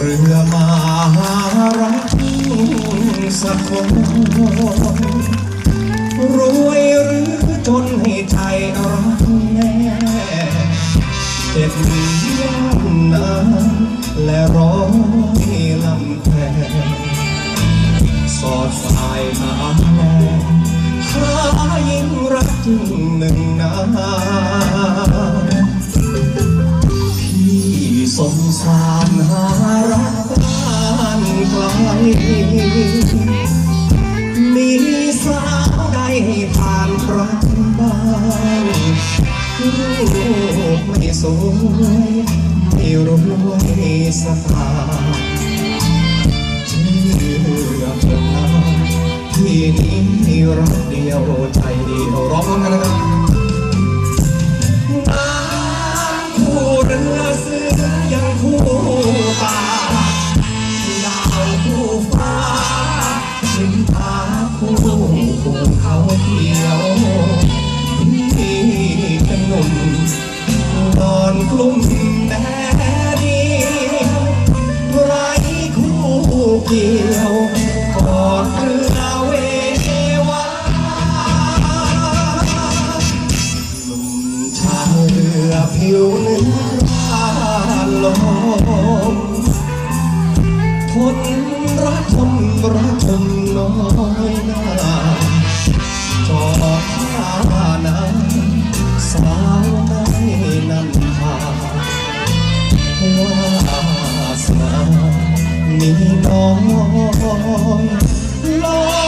เรือมารักสักคนรวยหรือจนให้ใจรักแน่เจ็บอย่านน้ำและร้องลำแพสอดสายหาแน่ข้ายิ่งรักจึงหนึ่งนา มีสาวใดให้ผ่านรักบ้างลูกไม่สวยไม่รวยสักทานเชื่อเถอะที่นี้มีรักเดียวใจ ผิวเนื้อลมทนรักทนรักทนน้อยหน้าจอดท่าน้ำสาวไม่นำพาว่าสนามีน้อยลอย